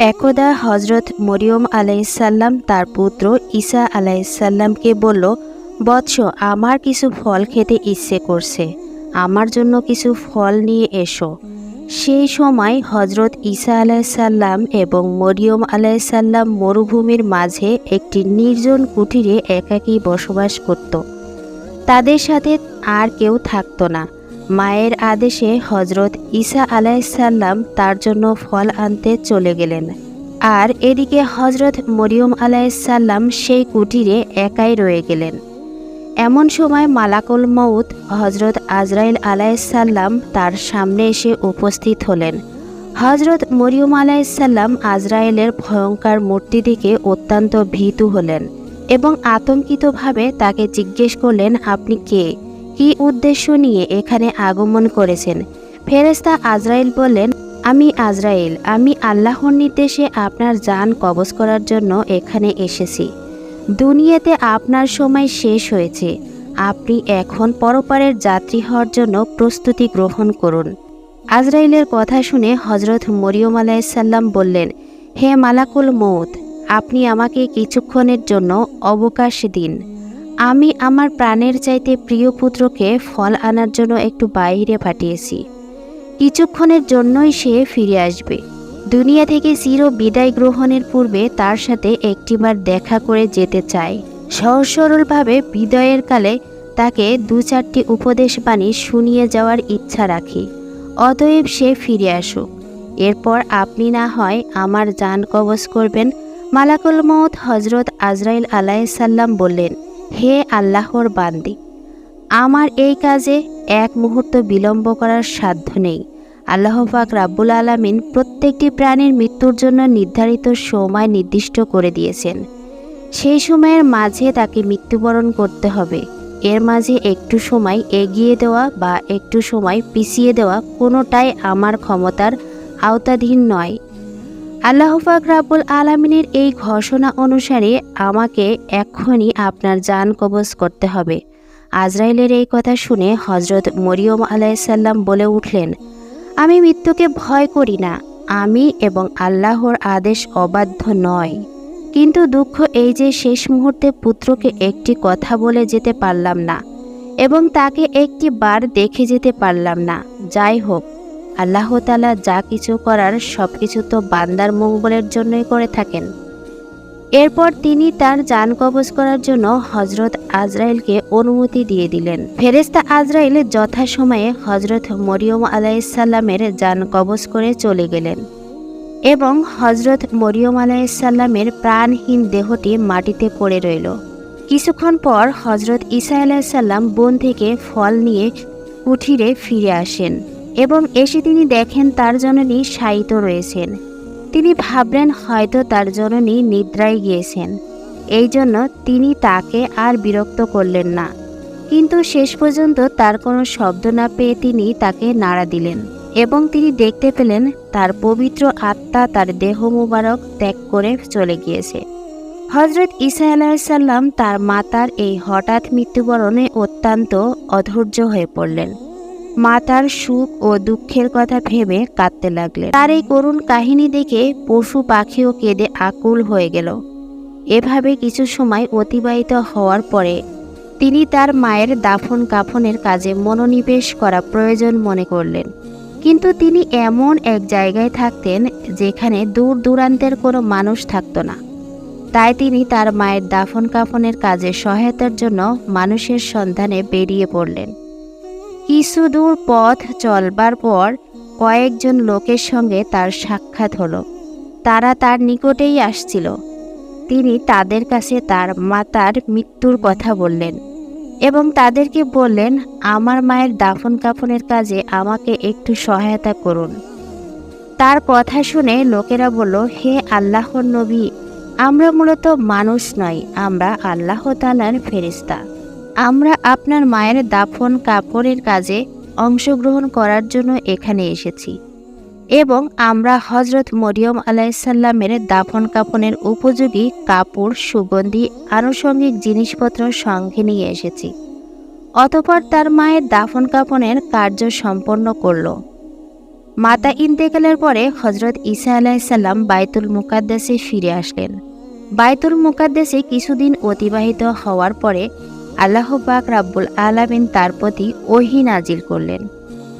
একদা হজরত মরিয়ম আলাইসাল্লাম তার পুত্র ঈসা আলাইসাল্লামকে বলল, বৎস, আমার কিছু ফল খেতে ইচ্ছে করছে। আমার জন্য কিছু ফল নিয়ে এসো। সেই সময় হজরত ঈসা আলাইসাল্লাম এবং মরিয়ম আলাইসাল্লাম মরুভূমির মাঝে একটি নির্জন কুটিরে একাকী বসবাস করত। তাদের সাথে আর কেউ থাকতো না। মায়ের আদেশে হজরত ঈসা আলাইসাল্লাম তার জন্য ফল আনতে চলে গেলেন। আর এদিকে হজরত মরিয়ম আলাইসাল্লাম সেই কুটিরে একাই রয়ে গেলেন। এমন সময় মালাকুল মউত হজরত আজরাইল আলাইসাল্লাম তার সামনে এসে উপস্থিত হলেন। হজরত মরিয়ম আলাইসাল্লাম আজরায়েলের ভয়ঙ্কর মূর্তি দিকে অত্যন্ত ভীতু হলেন এবং আতঙ্কিতভাবে তাকে জিজ্ঞেস করলেন, আপনি কে? কি উদ্দেশ্য নিয়ে এখানে আগমন করেছেন। ফেরেস্তা আজরাইল বললেন, আমি আজরাইল, আমি আল্লাহর নির্দেশে আপনার যান কবজ করার জন্য এখানে এসেছি। দুনিয়াতে আপনার সময় শেষ হয়েছে। আপনি এখন পরপারের যাত্রী হওয়ার জন্য প্রস্তুতি গ্রহণ করুন। আজরাইলের কথা শুনে হজরত মরিয়ম আলাইসাল্লাম বললেন, হে মালাকুল মৌত আপনি আমাকে কিছুক্ষণের জন্য অবকাশ দিন। আমি আমার প্রাণের চাইতে প্রিয় পুত্রকে ফল আনার জন্য একটু বাইরে পাঠিয়েছি। কিছুক্ষণের জন্যই সে ফিরে আসবে। দুনিয়া থেকে চির বিদায় গ্রহণের পূর্বে তার সাথে একটিবার দেখা করে যেতে চাই। সহজ সরলভাবে বিদায়ের কালে তাকে দু চারটি উপদেশ বাণী শুনিয়ে যাওয়ার ইচ্ছা রাখি। অতএব সে ফিরে আসুক। এরপর আপনি না হয় আমার যান কবজ করবেন, মালাকুল মৌত হজরত আজরাইল আলাইসাল্লাম বললেন হে আল্লাহর বান্দি, আমার এই কাজে এক মুহূর্ত বিলম্ব করার সাধ্য নেই। আল্লাহ পাক রাব্বুল আলামিন প্রত্যেকটি প্রাণীর মৃত্যুর জন্য নির্ধারিত সময় নির্দিষ্ট করে দিয়েছেন। সেই সময়ের মাঝে তাকে মৃত্যুবরণ করতে হবে। এর মাঝে একটু সময় এগিয়ে দেওয়া বা একটু সময় পিছিয়ে দেওয়া কোনোটাই আমার ক্ষমতার আওতাধীন নয়। আল্লাহ পাক রাব্বুল আলামিনের এই ঘোষণা অনুসারে আমাকে এক্ষুনি আপনার যান কবজ করতে হবে। আজরাইলের এই কথা শুনে হজরত মরিয়ম আলাইসাল্লাম বলে উঠলেন, আমি মৃত্যুকে ভয় করি না। আমি এবং আল্লাহর আদেশ অবাধ্য নয়। কিন্তু দুঃখ এই যে শেষ মুহূর্তে পুত্রকে একটি কথা বলে যেতে পারলাম না এবং তাকে একটি বার দেখে যেতে পারলাম না। যাই হোক আল্লাহ তালা যা কিছু করার সব কিছু তো বান্দার মঙ্গলের জন্যই করে থাকেন। এরপর তিনি তার যান কবজ করার জন্য হজরত আজরাইলকে অনুমতি দিয়ে দিলেন। ফেরেস্তা আজরাইল যথাসময়ে হজরত মরিয়ম আলাইসাল্লামের যান কবজ করে চলে গেলেন এবং হজরত মরিয়ম আলাইসাল্লামের প্রাণহীন দেহটি মাটিতে পড়ে রইল। কিছুক্ষণ পর হজরত ঈসা আলাইসাল্লাম বন থেকে ফল নিয়ে কুঠিরে ফিরে আসেন। এবং এসে তিনি দেখেন তার জননী শায়িত রয়েছেন। তিনি ভাবলেন হয়তো তার জননী নিদ্রায় গিয়েছেন। এই জন্য তিনি তাকে আর বিরক্ত করলেন না। কিন্তু শেষ পর্যন্ত তার কোনো শব্দ না পেয়ে তিনি তাকে নাড়া দিলেন এবং তিনি দেখতে পেলেন তার পবিত্র আত্মা তার দেহ মুবারক ত্যাগ করে চলে গিয়েছে। হজরত ইসা আলাহিসাল্লাম তার মাতার এই হঠাৎ মৃত্যুবরণে অত্যন্ত অধৈর্য হয়ে পড়লেন। মা তার সুখ ও দুঃখের কথা ভেবে কাঁদতে লাগলেন। তার এই করুণ কাহিনী দেখে পশু পাখিও কেঁদে আকুল হয়ে গেল। এভাবে কিছু সময় অতিবাহিত হওয়ার পরে তিনি তার মায়ের দাফন কাফনের কাজে মনোনিবেশ করা প্রয়োজন মনে করলেন। কিন্তু তিনি এমন এক জায়গায় থাকতেন যেখানে দূর দূরান্তের কোনো মানুষ থাকতো না। তাই তিনি তার মায়ের দাফন কাফনের কাজে সহায়তার জন্য মানুষের সন্ধানে বেরিয়ে পড়লেন। কিছু দূর পথ চলবার পর কয়েকজন লোকের সঙ্গে তার সাক্ষাৎ হলো। তারা তার নিকটেই আসছিল। তিনি তাদের কাছে তার মাতার মৃত্যুর কথা বললেন এবং তাদেরকে বললেন, আমার মায়ের দাফন কাফনের কাজে আমাকে একটু সহায়তা করুন। তার কথা শুনে লোকেরা বলল, হে আল্লাহর নবী, আমরা মূলত মানুষ নই, আমরা আল্লাহ তালার ফেরিস্তা আমরা আপনার মায়ের দাফন কাপড়ের কাজে অংশগ্রহণ করার জন্য এখানে এসেছি। এবং আমরা হজরত মরিয়ম আলাইসাল্লামের দাফন কাফনের উপযোগী কাপড়, সুগন্ধি, আনুষঙ্গিক জিনিসপত্র সঙ্গে নিয়ে এসেছি। অতপর তার মায়ের দাফন কাফনের কার্য সম্পন্ন করল। মাতা ইন্তেকালের পরে হজরত ঈসা আলাইসাল্লাম বাইতুল মুকাদ্দাসে ফিরে আসলেন। বাইতুল মুকাদ্দাসে কিছুদিন অতিবাহিত হওয়ার পরে আল্লাহ পাক রাব্বুল আলামিন তার প্রতি ওহি নাজিল করলেন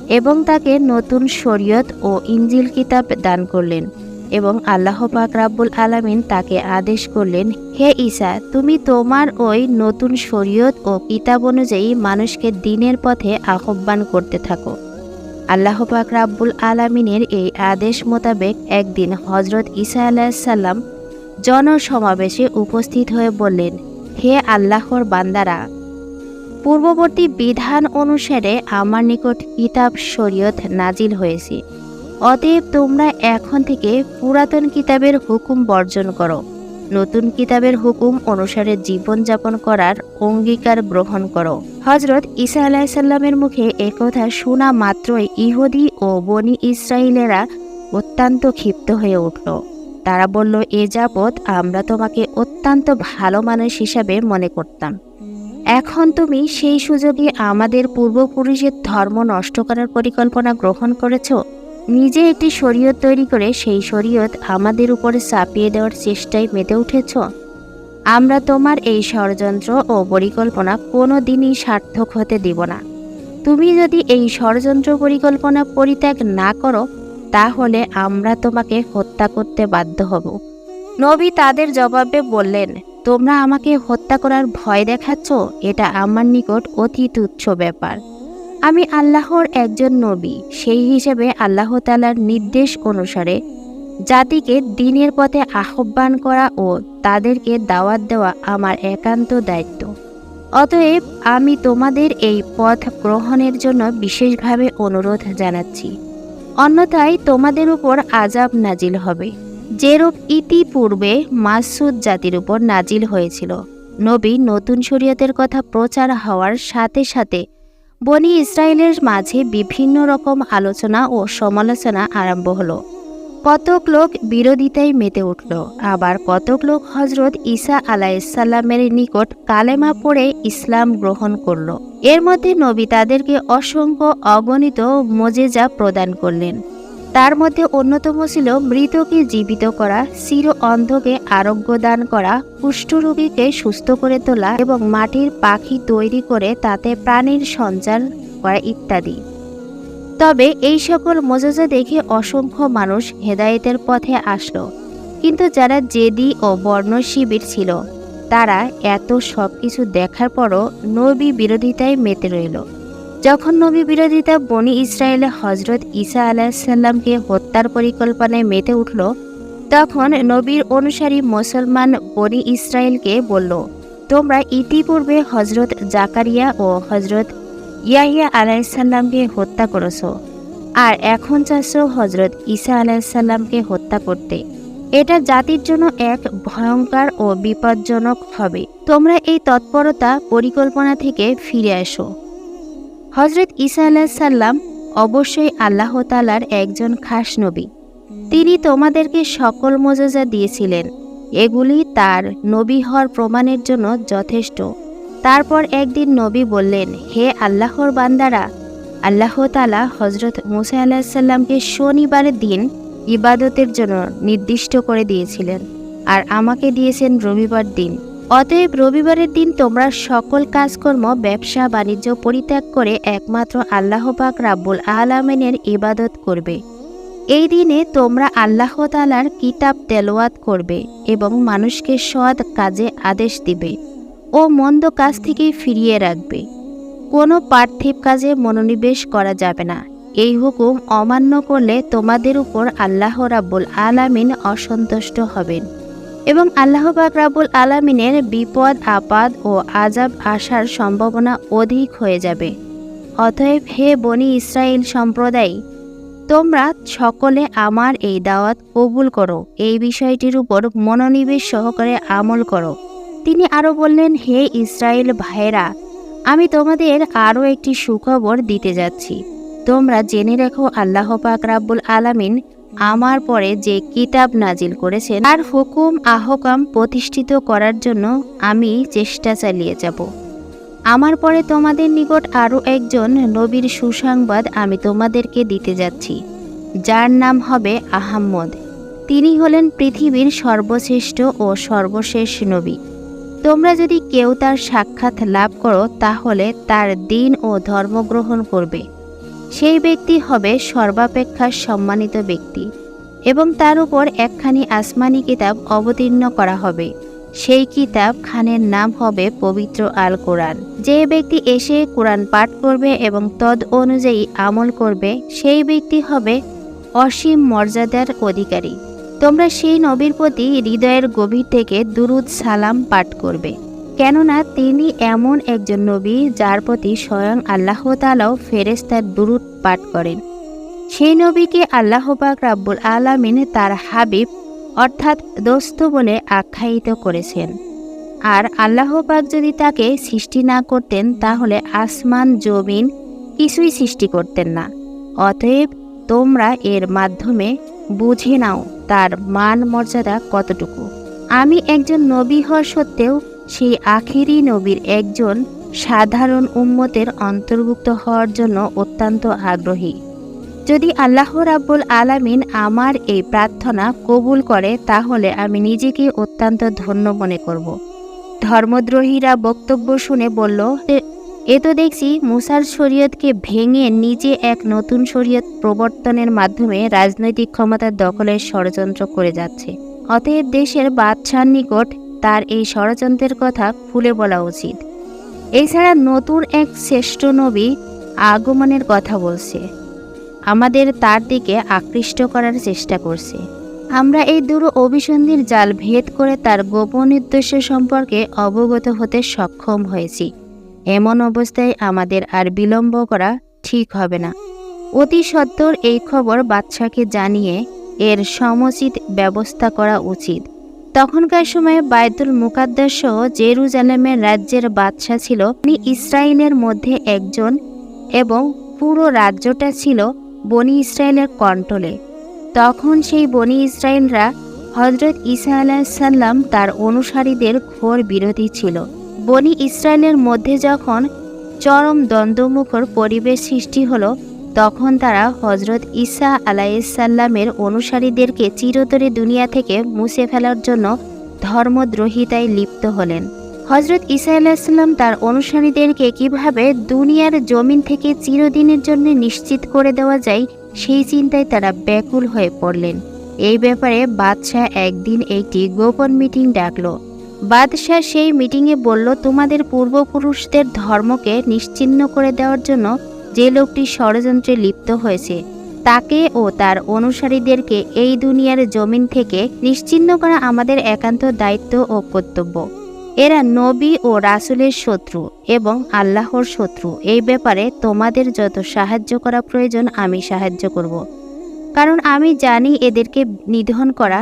এবং তাকে নতুন শরীয়ত ও ইঞ্জিল কিতাব দান করলেন এবং আল্লাহ পাক রাব্বুল আলামিন তাকে আদেশ করলেন, হে ঈসা, তুমি তোমার ওই নতুন শরীয়ত ও কিতাব অনুযায়ী মানুষকে দিনের পথে আহ্বান করতে থাকো। আল্লাহ পাক রাব্বুল আলামিনের এই আদেশ মোতাবেক একদিন হজরত ঈসা আলাইসাল্লাম জনসমাবেশে উপস্থিত হয়ে বললেন হে আল্লাহর বান্দারা, পূর্ববর্তী বিধান অনুসারে আমার নিকট কিতাব শরীয়ত নাজিল হয়েছে। অতএব তোমরা এখন থেকে পুরাতন কিতাবের হুকুম বর্জন করো। নতুন কিতাবের হুকুম অনুসারে জীবনযাপন করার অঙ্গীকার গ্রহণ করো। হজরত ঈসা আলাইসাল্লামের মুখে একথা শোনা মাত্রই ইহুদি ও বনি ইসরায়েলেরা অত্যন্ত ক্ষিপ্ত হয়ে উঠল। তারা বলল, এ যাবৎ আমরা তোমাকে অত্যন্ত ভালো মানুষ হিসাবে মনে করতাম। এখন তুমি সেই সুযোগে আমাদের পূর্বপুরুষের ধর্ম নষ্ট করার পরিকল্পনা গ্রহণ করেছ। নিজে একটি শরীয়ত তৈরি করে সেই শরীয়ত আমাদের উপরে চাপিয়ে দেওয়ার চেষ্টায় মেতে উঠেছ। আমরা তোমার এই ষড়যন্ত্র ও পরিকল্পনা কোনো দিনই সার্থক হতে দিব না। তুমি যদি এই ষড়যন্ত্র পরিকল্পনা পরিত্যাগ না করো তাহলে আমরা তোমাকে হত্যা করতে বাধ্য হব। নবী তাদের জবাবে বললেন, তোমরা আমাকে হত্যা করার ভয় দেখাচ্ছ? এটা আমার নিকট অতি তুচ্ছ ব্যাপার। আমি আল্লাহর একজন নবী, সেই হিসেবে আল্লাহ তালার নির্দেশ অনুসারে জাতিকে দিনের পথে আহ্বান করা ও তাদেরকে দাওয়াত দেওয়া আমার একান্ত দায়িত্ব। অতএব আমি তোমাদের এই পথ গ্রহণের জন্য বিশেষভাবে অনুরোধ জানাচ্ছি। অন্যথায় তোমাদের উপর আজাব নাজিল হবে। যেরূপ ইতিপূর্বে মাসুদ জাতির উপর নাজিল হয়েছিল। নবী নতুন শরীয়তের কথা প্রচার হওয়ার সাথে সাথে বনি ইসরায়েলের মাঝে বিভিন্ন রকম আলোচনা ও সমালোচনা আরম্ভ হলো। কতক লোক বিরোধিতায় মেতে উঠল। আবার কতক লোক হজরত ঈসা আলাইসাল্লামের নিকট কালেমা পড়ে ইসলাম গ্রহণ করল। এর মধ্যে নবী তাদেরকে অসংখ্য অগণিত মজেজা প্রদান করলেন। তার মধ্যে অন্যতম ছিল মৃতকে জীবিত করা, চির অন্ধকে আরোগ্য দান করা কুষ্ঠরোগীকে সুস্থ করে তোলা এবং মাটির পাখি তৈরি করে তাতে প্রাণীর সঞ্চার করা ইত্যাদি। তবে এই সকল মজাজা দেখে অসংখ্য মানুষ হেদায়েতের পথে আসলো। কিন্তু যারা জেদি ও বর্ণ শিবির ছিল, তারা এত সব কিছু দেখার পরও নবী বিরোধিতায় মেতে রইল। যখন নবী বিরোধিতা বনি ইসরায়েলে হজরত ঈসা আলাহিসাল্লামকে হত্যার পরিকল্পনায় মেতে উঠল, তখন নবীর অনুসারী মুসলমান বনি ইসরায়েলকে বলল, তোমরা ইতিপূর্বে হজরত জাকারিয়া ও হজরত ইয়াহিয়া আলাইসাল্লামকে হত্যা করেছ। আর এখন চাচ্ছ হজরত ঈসা আলাইসাল্লামকে হত্যা করতে। এটা জাতির জন্য এক ভয়ঙ্কর ও বিপজ্জনক হবে। তোমরা এই তৎপরতা পরিকল্পনা থেকে ফিরে আসো হজরত ঈসা আলাইসাল্লাম অবশ্যই আল্লাহ তালার একজন খাস নবী। তিনি তোমাদেরকে সকল মজাজা দিয়েছিলেন। এগুলি তার নবী হওয়ার প্রমাণের জন্য যথেষ্ট। তারপর একদিন নবী বললেন, হে আল্লাহর বান্দারা, আল্লাহ তালা হজরত মুসা আলাহিসাল্লামকে শনিবারের দিন ইবাদতের জন্য নির্দিষ্ট করে দিয়েছিলেন আর আমাকে দিয়েছেন রবিবার দিন। অতএব রবিবারের দিন তোমরা সকল কাজকর্ম, ব্যবসা, বাণিজ্য পরিত্যাগ করে একমাত্র আল্লাহ পাক রাব্বুল আলামিনের ইবাদত করবে। এই দিনে তোমরা আল্লাহ তালার কিতাব তেলোয়াত করবে এবং মানুষকে সৎ কাজে আদেশ দিবে। ও মন্দ কাজ থেকে ফিরিয়ে রাখবে। কোনো পার্থিব কাজে মনোনিবেশ করা যাবে না। এই হুকুম অমান্য করলে তোমাদের উপর আল্লাহ রাব্বুল আলামিন অসন্তুষ্ট হবেন এবং আল্লাহ পাক রাব্বুল আলামিনের বিপদ, আপাদ ও আজাব আসার সম্ভাবনা অধিক হয়ে যাবে। অতএব হে বনি ইসরায়েল সম্প্রদায়, তোমরা সকলে আমার এই দাওয়াত কবুল করো। এই বিষয়টির উপর মনোনিবেশ সহকারে আমল করো। তিনি আরও বললেন, হে ইসরায়েল ভাইরা আমি তোমাদের আরও একটি সুখবর দিতে যাচ্ছি। তোমরা জেনে রেখো, আল্লাহ পাক রাব্বুল আলামিন আমার পরে যে কিতাব নাজিল করেছেন, তার হুকুম, আহকাম প্রতিষ্ঠিত করার জন্য আমি চেষ্টা চালিয়ে যাব। আমার পরে তোমাদের নিকট আরও একজন নবীর সুসংবাদ আমি তোমাদেরকে দিতে যাচ্ছি, যার নাম হবে আহাম্মদ। তিনি হলেন পৃথিবীর সর্বশ্রেষ্ঠ ও সর্বশেষ নবী। তোমরা যদি কেউ তার সাক্ষাৎ লাভ করো, তাহলে তার দিন ও ধর্ম গ্রহণ করবে। সেই ব্যক্তি হবে সর্বাপেক্ষা সম্মানিত ব্যক্তি এবং তার উপর একখানি আসমানি কিতাব অবতীর্ণ করা হবে। সেই কিতাব খানের নাম হবে পবিত্র আল কোরআন যে ব্যক্তি এসে কোরআন পাঠ করবে এবং তদ অনুযায়ী আমল করবে, সেই ব্যক্তি হবে অসীম মর্যাদার অধিকারী। তোমরা সেই নবীর প্রতি হৃদয়ের গভীর থেকে দুরুদ সালাম পাঠ করবে। কেননা তিনি এমন একজন নবী যার প্রতি স্বয়ং আল্লাহ তালাও ফেরেস্তার দুরুদ পাঠ করেন। সেই নবীকে আল্লাহ পাক রাব্বুল আলামিন তার হাবিব অর্থাৎ দোস্ত বলে আখ্যায়িত করেছেন। আর আল্লাহ পাক যদি তাকে সৃষ্টি না করতেন তাহলে আসমান, জমিন কিছুই সৃষ্টি করতেন না। অতএব তোমরা এর মাধ্যমে বুঝে নাও তার মান মর্যাদা কতটুকু। আমি একজন নবী হওয়া সত্ত্বেও সেই আখেরি নবীর একজন সাধারণ উম্মতের অন্তর্ভুক্ত হওয়ার জন্য অত্যন্ত আগ্রহী। যদি আল্লাহ রাব্বুল আলামিন আমার এই প্রার্থনা কবুল করে, তাহলে আমি নিজেকে অত্যন্ত ধন্য মনে করব। ধর্মদ্রোহীরা বক্তব্য শুনে বলল "এ- তো দেখছি মুসার শরীয়তকে ভেঙে নিজে এক নতুন শরীয়ত প্রবর্তনের মাধ্যমে রাজনৈতিক ক্ষমতা দখলের ষড়যন্ত্র করে যাচ্ছে। অতএব দেশের বাদশার নিকট তার এই ষড়যন্ত্রের কথা খুলে বলা উচিত। এছাড়া নতুন এক শ্রেষ্ঠ নবী আগমনের কথা বলছে। আমাদের তার দিকে আকৃষ্ট করার চেষ্টা করছে। আমরা এই দুরু অভিসন্ধির জাল ভেদ করে তার গোপন উদ্দেশ্য সম্পর্কে অবগত হতে সক্ষম হয়েছি। এমন অবস্থায় আমাদের আর বিলম্ব করা ঠিক হবে না। অতি সত্বর এই খবর বাদশাকে জানিয়ে এর সমুচিত ব্যবস্থা করা উচিত। তখনকার সময়ে বায়তুল মুকাদ্দাস সহ জেরুজালেমের রাজ্যের বাদশা ছিল, তিনি ইসরায়েলের মধ্যে একজন এবং পুরো রাজ্যটা ছিল বনি ইসরায়েলের কন্ট্রোলে। তখন সেই বনি ইসরায়েলরা হজরত ঈসা আলাহিসাল্লাম তার অনুসারীদের ঘোর বিরোধী ছিল। বনি ইসরায়েলের মধ্যে যখন চরম দ্বন্দ্বমুখর পরিবেশ সৃষ্টি হলো, তখন তারা হজরত ঈসা আলাইসাল্লামের অনুসারীদেরকে চিরতরে দুনিয়া থেকে মুছে ফেলার জন্য ধর্মদ্রোহিতায় লিপ্ত হলেন। হজরত ঈসা আলাইসাল্লাম তার অনুসারীদেরকে কীভাবে দুনিয়ার জমিন থেকে চিরদিনের জন্য নিশ্চিত করে দেওয়া যায়, সেই চিন্তায় তারা ব্যাকুল হয়ে পড়লেন। এই ব্যাপারে বাদশাহ একদিন একটি গোপন মিটিং ডাকলো। বাদশাহ সেই মিটিংয়ে বলল, তোমাদের পূর্বপুরুষদের ধর্মকে নিশ্চিহ্ন করে দেওয়ার জন্য যে লোকটি ষড়যন্ত্রে লিপ্ত হয়েছে, তাকে ও তার অনুসারীদেরকে এই দুনিয়ার জমিন থেকে নিশ্চিহ্ন করা আমাদের একান্ত দায়িত্ব ও কর্তব্য। এরা নবী ও রাসুলের শত্রু এবং আল্লাহর শত্রু। এই ব্যাপারে তোমাদের যত সাহায্য করা প্রয়োজন, আমি সাহায্য করব। কারণ আমি জানি এদেরকে নিধন করা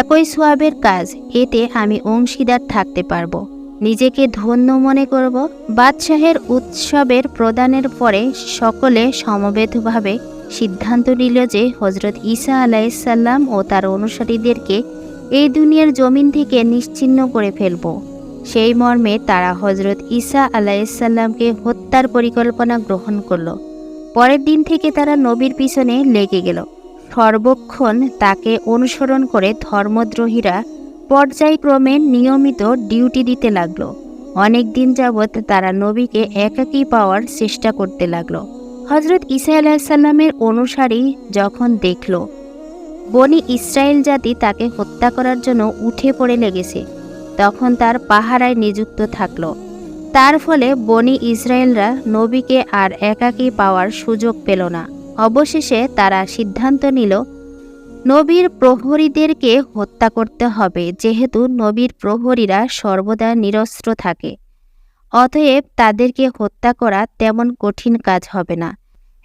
একই সোয়াবের কাজ, এতে আমি অংশীদার থাকতে পারব। নিজেকে ধন্য মনে করব। বাদশাহের উৎসবের প্রদানের পরে সকলে সমবেতভাবে সিদ্ধান্ত নিল যে হজরত ঈসা আলাইসাল্লাম ও তার অনুসারীদেরকে এই দুনিয়ার জমিন থেকে নিশ্চিহ্ন করে ফেলব। সেই মর্মে তারা হজরত ঈসা আলাইসাল্লামকে হত্যার পরিকল্পনা গ্রহণ করল। পরের দিন থেকে তারা নবীর পিছনে লেগে গেল। সর্বক্ষণ তাকে অনুসরণ করে ধর্মদ্রোহীরা পর্যায়ক্রমে নিয়মিত ডিউটি দিতে লাগল। অনেক দিন যাবৎ তারা নবীকে একাকী পাওয়ার চেষ্টা করতে লাগল। হজরত ইসা আলাহিসাল্লামের অনুসারী যখন দেখল, বনি ইসরায়েল জাতি তাকে হত্যা করার জন্য উঠে পড়ে লেগেছে, তখন তার পাহারায় নিযুক্ত থাকল। তার ফলে বনি ইসরায়েলরা নবীকে আর একাকী পাওয়ার সুযোগ পেল না। অবশেষে তারা সিদ্ধান্ত নিল, নবীর প্রহরীদেরকে হত্যা করতে হবে, যেহেতু নবীর প্রহরীরা সর্বদা নিরস্ত্র থাকে। অতএব তাদেরকে হত্যা করা তেমন কঠিন কাজ হবে না।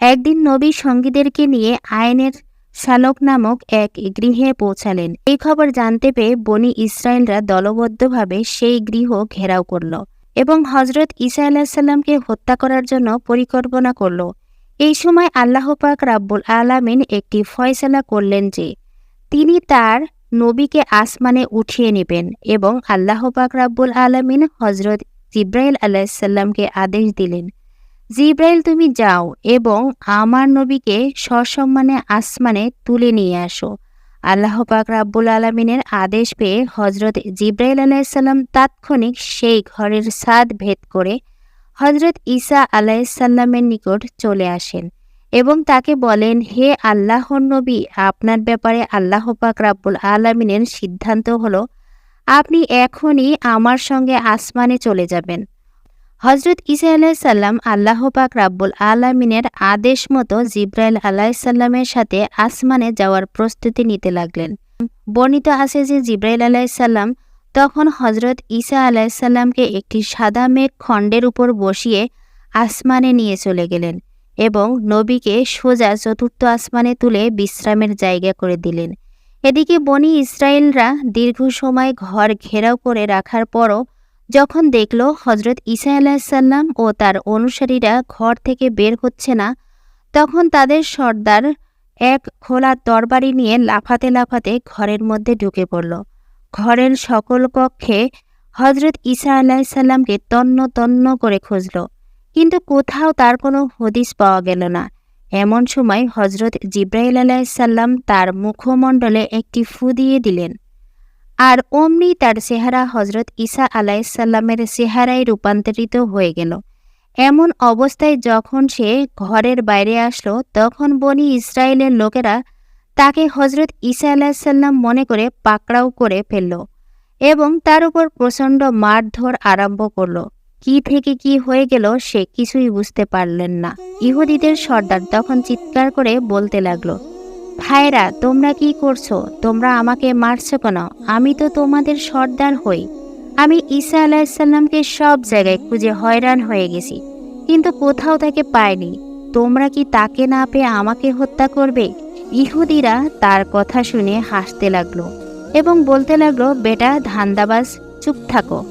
একদিন নবী সঙ্গীদেরকে নিয়ে আইনের শালক নামক এক গৃহে পৌঁছালেন। এই খবর জানতে পেয়ে বনি ইসরায়েলরা দলবদ্ধভাবে সেই গৃহ ঘেরাও করল এবং হজরত ঈসা আলাহিসাল্লামকে হত্যা করার জন্য পরিকল্পনা করল। এই সময় আল্লাহ পাক রাব্বুল আলামিন একটি ফয়সালা করলেন যে, তিনি তার নবীকে আসমানে উঠিয়ে নেবেন এবং আল্লাহ পাক রাব্বুল আলামিন হজরত জিব্রাইল আলাইসাল্লামকে আদেশ দিলেন, জিব্রাইল, তুমি যাও এবং আমার নবীকে সসম্মানে আসমানে তুলে নিয়ে আসো। আল্লাহ পাক রাব্বুল আলমিনের আদেশ পেয়ে হজরত জিব্রাইল আলাইসাল্লাম তাৎক্ষণিক সেই ঘরের ছাদ ভেদ করে হজরত ঈসা আলাইসাল্লামের নিকট চলে আসেন এবং তাকে বলেন, হে আল্লাহর নবী, আপনার ব্যাপারে আল্লাহ পাক রাব্বুল আলমিনের সিদ্ধান্ত হলো, আপনি এখনই আমার সঙ্গে আসমানে চলে যাবেন। হজরত ইসা আলাইসাল্লাম আল্লাহ পাক রাব্বুল আলমিনের আদেশ মতো জিব্রাইল আলাইসাল্লামের সাথে আসমানে যাওয়ার প্রস্তুতি নিতে লাগলেন। বর্ণিত আছে যে জিব্রাইল আলাইসাল্লাম তখন হজরত ঈসা আলাইসাল্লামকে একটি সাদা মেঘ খণ্ডের উপর বসিয়ে আসমানে নিয়ে চলে গেলেন এবং নবীকে সোজা চতুর্থ আসমানে তুলে বিশ্রামের জায়গা করে দিলেন। এদিকে বনি ইসরায়েলরা দীর্ঘ সময় ঘর ঘেরাও করে রাখার পরও যখন দেখল হজরত ঈসা আলাহিসাল্লাম ও তার অনুসারীরা ঘর থেকে বের হচ্ছে না, তখন তাদের সর্দার এক খোলা তরবারি নিয়ে লাফাতে লাফাতে ঘরের মধ্যে ঢুকে পড়ল। ঘরের সকল কক্ষে হজরত ঈসা আলাহিসাল্লামকে তন্ন তন্ন করে খুঁজল। কিন্তু কোথাও তার কোনো হদিস পাওয়া গেল না। এমন সময় হজরত জিব্রাইল আলাহিসাল্লাম তার মুখমণ্ডলে একটি ফু দিয়ে দিলেন। আর অমনি তার চেহারা হজরত ঈসা আলাইসাল্লামের চেহারায় রূপান্তরিত হয়ে গেল। এমন অবস্থায় যখন সে ঘরের বাইরে আসলো, তখন বনি ইসরায়েলের লোকেরা তাকে হজরত ঈসা আলাহিসাল্লাম মনে করে পাকড়াও করে ফেলল এবং তার উপর প্রচণ্ড মারধর আরম্ভ করল। কি থেকে কি হয়ে গেল সে কিছুই বুঝতে পারলেন না। ইহুদিদের সর্দার তখন চিৎকার করে বলতে লাগল ভাইরা তোমরা কি করছ? তোমরা আমাকে মারছো কেন? আমি তো তোমাদের সর্দার হই। আমি ঈসা আলাহিসাল্লামকে সব জায়গায় খুঁজে হয়রান হয়ে গেছি, কিন্তু কোথাও তাকে পাইনি। তোমরা কি তাকে না পেয়ে আমাকে হত্যা করবে? ইহুদিরা তার কথা শুনে হাসতে লাগল এবং বলতে লাগল, বেটা, ধান্দাবাজ, চুপ থাকো।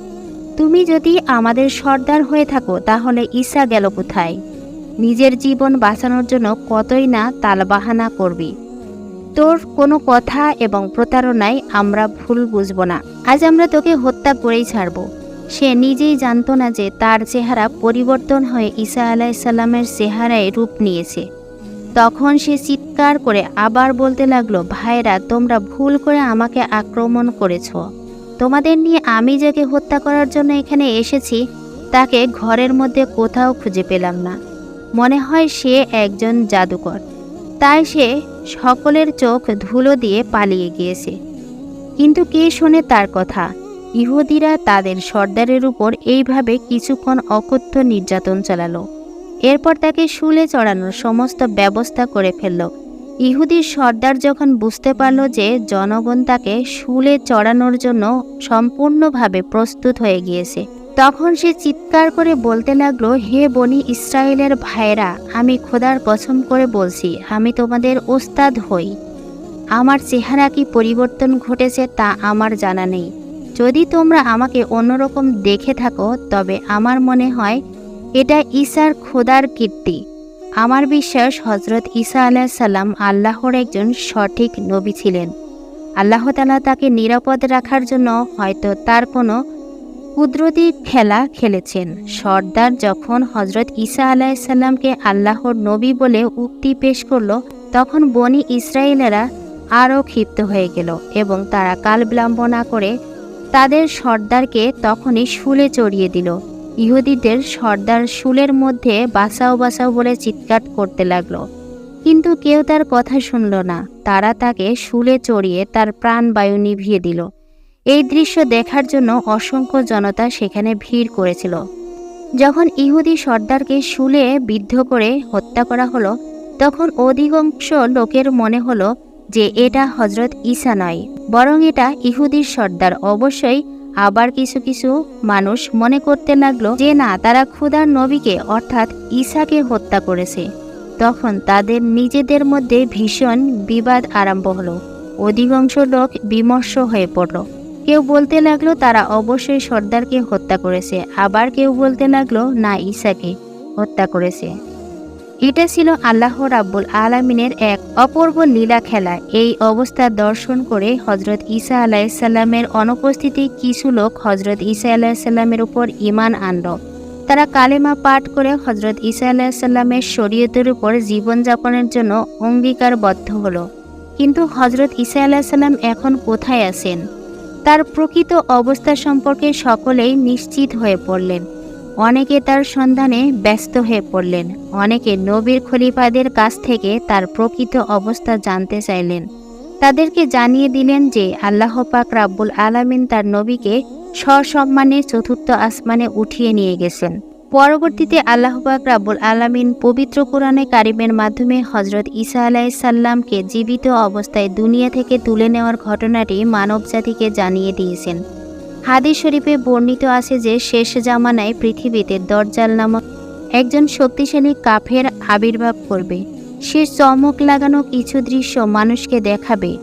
তুমি যদি আমাদের সর্দার হয়ে থাকো, তাহলে ঈশা গেল কোথায়? নিজের জীবন বাঁচানোর জন্য কতই না তালবাহানা করবি? তোর কোনো কথা এবং প্রতারণায় আমরা ভুল বুঝব না। আজ আমরা তোকে হত্যা করেই ছাড়ব। সে নিজেই জানতো না যে তার চেহারা পরিবর্তন হয়ে ঈসা আলাইসাল্লামের চেহারায় রূপ নিয়েছে। তখন সে চিৎকার করে আবার বলতে লাগল, ভাইরা, তোমরা ভুল করে আমাকে আক্রমণ করেছ। তোমাদের নিয়ে আমি যাকে হত্যা করার জন্য এখানে এসেছি, তাকে ঘরের মধ্যে কোথাও খুঁজে পেলাম না। মনে হয় সে একজন জাদুকর। তাই সে সকলের চোখ ধুলো দিয়ে পালিয়ে গিয়েছে। কিন্তু কে শোনে তার কথা? ইহুদিরা তাদের সর্দারের উপর এইভাবে কিছুক্ষণ অকথ্য নির্যাতন চালালো। এরপর তাকে শুলে চড়ানোর সমস্ত ব্যবস্থা করে ফেলল। ইহুদির সর্দার যখন বুঝতে পারল যে জনগণ তাকে শুলে চড়ানোর জন্য সম্পূর্ণভাবে প্রস্তুত হয়ে গিয়েছে, তখন সে চিৎকার করে বলতে লাগল, হে বনি ইসরায়েলের ভাইরা আমি খোদার পছন্দ করে বলছি, আমি তোমাদের ওস্তাদ হই। আমার চেহারা কি পরিবর্তন ঘটেছে তা আমার জানা নেই। যদি তোমরা আমাকে অন্যরকম দেখে থাকো, তবে আমার মনে হয় এটা ঈসার খোদার কীর্তি। আমার বিশ্বাস হজরত ঈসা আলাহিসাল্লাম আল্লাহর একজন সঠিক নবী ছিলেন। আল্লাহ তালা তাকে নিরাপদ রাখার জন্য হয়তো তার কোনো কুদরতি খেলা খেলেছেন। সর্দার যখন হজরত ঈসা আলাইসাল্লামকে আল্লাহর নবী বলে উক্তি পেশ করল, তখন বনি ইসরায়েলেরা আরও ক্ষিপ্ত হয়ে গেল এবং তারা কাল বিলম্ব না করে তাদের সর্দারকে তখনই শুলে চড়িয়ে দিল। ইহুদিদের সর্দার শুলের মধ্যে বাসাও বাসাও বলে চিৎকার করতে লাগল। কিন্তু কেউ তার কথা শুনল না। তারা তাকে শুলে চড়িয়ে তার প্রাণবায়ু নিভিয়ে দিল। এই দৃশ্য দেখার জন্য অসংখ্য জনতা সেখানে ভিড় করেছিল। যখন ইহুদি সর্দারকে শুলে বিদ্ধ করে হত্যা করা হলো, তখন অধিকাংশ লোকের মনে হলো যে এটা হজরত ঈসা নয়, বরং এটা ইহুদির সর্দার। অবশ্যই আবার কিছু কিছু মানুষ মনে করতে লাগল যে না, তারা ক্ষুদার নবীকে, অর্থাৎ ঈসাকে হত্যা করেছে। তখন তাদের নিজেদের মধ্যে ভীষণ বিবাদ আরম্ভ হলো। অধিকাংশ লোক বিমর্ষ হয়ে পড়ল। কেউ বলতে লাগল, তারা অবশ্যই সর্দারকে হত্যা করেছে। আবার কেউ বলতে লাগল, না ঈসাকে হত্যা করেছে। এটা ছিল আল্লাহ রাব্বুল আলমিনের এক অপূর্ব লীলা খেলা। এই অবস্থা দর্শন করে হজরত ঈসা আলাইসাল্লামের অনুপস্থিতি কিছু লোক হজরত ঈসা আলাইসাল্লামের উপর ইমান আনল। তারা কালেমা পাঠ করে হজরত ঈসা আলাহিসাল্লামের শরীয়তের উপর জীবনযাপনের জন্য অঙ্গীকারবদ্ধ হলো। কিন্তু হজরত ঈসা আলাহিসাল্লাম এখন কোথায় আছেন? তার প্রকৃত অবস্থা সম্পর্কে সকলেই নিশ্চিত হয়ে পড়লেন। অনেকে তার সন্ধানে ব্যস্ত হয়ে পড়লেন। অনেকে নবীর খলিফাদের কাছ থেকে তার প্রকৃত অবস্থা জানতে চাইলেন। তাদেরকে জানিয়ে দিলেন যে আল্লাহ পাক রাব্বুল আলামিন তার নবীকে সসম্মানে চতুর্থ আসমানে উঠিয়ে নিয়ে গেছেন। পরবর্তীতে আল্লাহ পাক রাব্বুল আলামিন পবিত্র কোরআনে কারিমের মাধ্যমে হজরত ঈসা আলাইসাল্লামকে জীবিত অবস্থায় দুনিয়া থেকে তুলে নেওয়ার ঘটনাটি মানবজাতিকে জানিয়ে দিয়েছেন। হাদিস শরীফে বর্ণিত আছে যে শেষ জামানায় পৃথিবীতে দরজাল নামক একজন শক্তিশালী কাফের আবির্ভাব করবে সে চমক লাগানো কিছু দৃশ্য মানুষকে দেখাবে।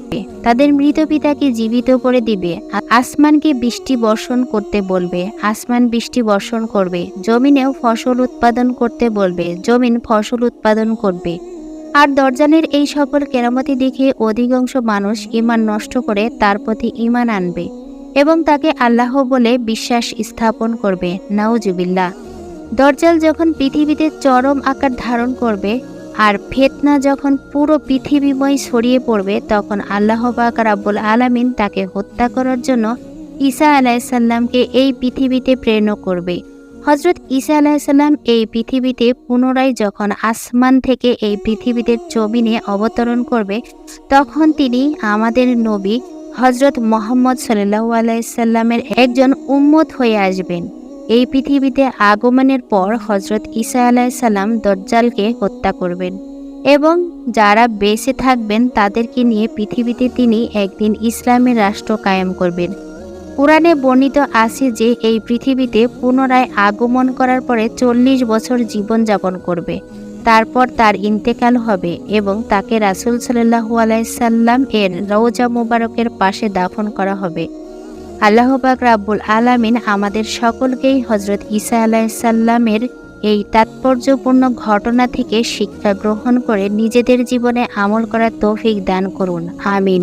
তাদের মৃত পিতাকে জীবিত করে দিবে। আসমানকে বৃষ্টি বর্ষণ করতে বলবে। আসমান বৃষ্টি বর্ষণ করবে। জমিনেও ফসল উৎপাদন করতে বলবে। জমিন ফসল উৎপাদন করবে। আর দরজানের এই সকল কেরামতি দেখে অধিকাংশ মানুষ ইমান নষ্ট করে তার প্রতি ইমান আনবে। এবং তাকে আল্লাহ বলে বিশ্বাস স্থাপন করবে নাউজুবিল্লাহ দরজাল যখন পৃথিবীতে চরম আকার ধারণ করবে, আর ফেতনা যখন পুরো পৃথিবীময় ছড়িয়ে পড়বে, তখন আল্লাহ পাক রাব্বুল আলামিন তাকে হত্যা করার জন্য ঈসা আলাইসাল্লামকে এই পৃথিবীতে প্রেরণ করবে। হজরত ঈসা আলাইসাল্লাম এই পৃথিবীতে পুনরায় যখন আসমান থেকে এই পৃথিবীতে জমিনে অবতরণ করবে, তখন তিনি আমাদের নবী হজরত মোহাম্মদ সাল্লাহ আলাইসাল্লামের একজন উম্মত হয়ে আসবেন। এই পৃথিবীতে আগমনের পর হজরত ঈসা আলাইসাল্লাম দজ্জালকে হত্যা করবেন এবং যারা বেঁচে থাকবেন তাদেরকে নিয়ে পৃথিবীতে তিনি একদিন ইসলামের রাষ্ট্র কায়েম করবেন। কোরআনে বর্ণিত আছে যে এই পৃথিবীতে পুনরায় আগমন করার পরে চল্লিশ বছর জীবনযাপন করবে। তারপর তার ইন্তেকাল হবে এবং তাকে রাসুল সাল্লাহু আলাইসাল্লাম এর রৌজা মুবারকের পাশে দাফন করা হবে। আল্লাহবাক রাব্বুল আলামিন আমাদের সকলকেই হজরত ঈসা আলাইসাল্লামের এই তাৎপর্যপূর্ণ ঘটনা থেকে শিক্ষা গ্রহণ করে নিজেদের জীবনে আমল করার তৌফিক দান করুন। আমিন।